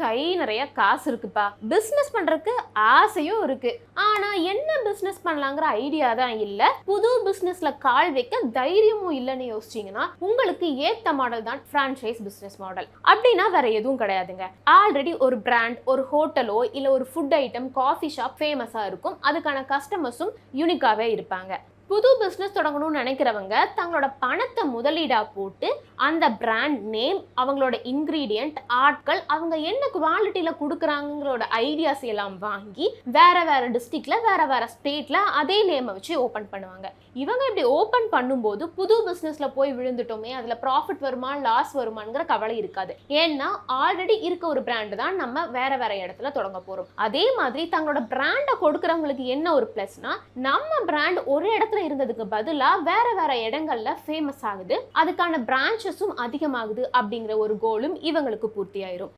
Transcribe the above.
கை நிறைய காசு இருக்குப்பா. பிஸ்னஸ் பண்றதுக்கு ஆசையும் இருக்கு. ஆனா என்ன பிஸ்னஸ் பண்ணலாங்கிற ஐடியா தான் இல்ல. புது பிஸ்னஸ்ல கால் வைக்க தைரியமும் இல்லைன்னு யோசிச்சீங்கன்னா உங்களுக்கு ஏத்த மாடல் தான் பிரான்ச்சைஸ் பிஸ்னஸ் மாடல் அப்படின்னா வேற எதுவும் கிடையாதுங்க. ஆல்ரெடி ஒரு பிராண்ட் ஒரு ஹோட்டலோ இல்ல ஒரு ஃபுட் ஐட்டம் காஃபி ஷாப் ஃபேமஸா இருக்கும். அதுக்கான கஸ்டமர்ஸும் யூனிக்காவே இருப்பாங்க. புது பிஸ்னஸ் தொடங்கணும்னு நினைக்கிறவங்க தங்களோட பணத்தை முதலீடாக போட்டு அந்த பிராண்ட் நேம் அவங்களோட இன்க்ரீடியண்ட் ஆட்கள் அவங்க என்ன குவாலிட்டியில் கொடுக்குறாங்களோட ஐடியாஸ் எல்லாம் வாங்கி வேற வேற டிஸ்ட்ரிக்ட்ல வேற வேற ஸ்டேட்ல அதே நேமை வச்சு ஓப்பன் பண்ணுவாங்க. இவங்க இப்படி ஓப்பன் பண்ணும்போது புது பிஸ்னஸ்ல போய் விழுந்துட்டோமே அதில் ப்ராஃபிட் வருமா லாஸ் வருமானங்கிற கவலை இருக்காது. ஏன்னா ஆல்ரெடி இருக்க ஒரு பிராண்டு தான் நம்ம வேற வேற இடத்துல தொடங்க போகிறோம் அதே மாதிரி தங்களோட பிராண்டை கொடுக்குறவங்களுக்கு என்ன ஒரு ப்ளஸ்னா நம்ம பிராண்ட் ஒரு இடத்துல இருந்ததுக்கு பதிலாக வேற வேற இடங்கள்ல ஃபேமஸ் ஆகுது. அதுக்கான பிரான்ச்சஸும் அதிகமாகுது அப்படிங்கிற ஒரு கோலும் இவங்களுக்கு பூர்த்தி ஆயிரும்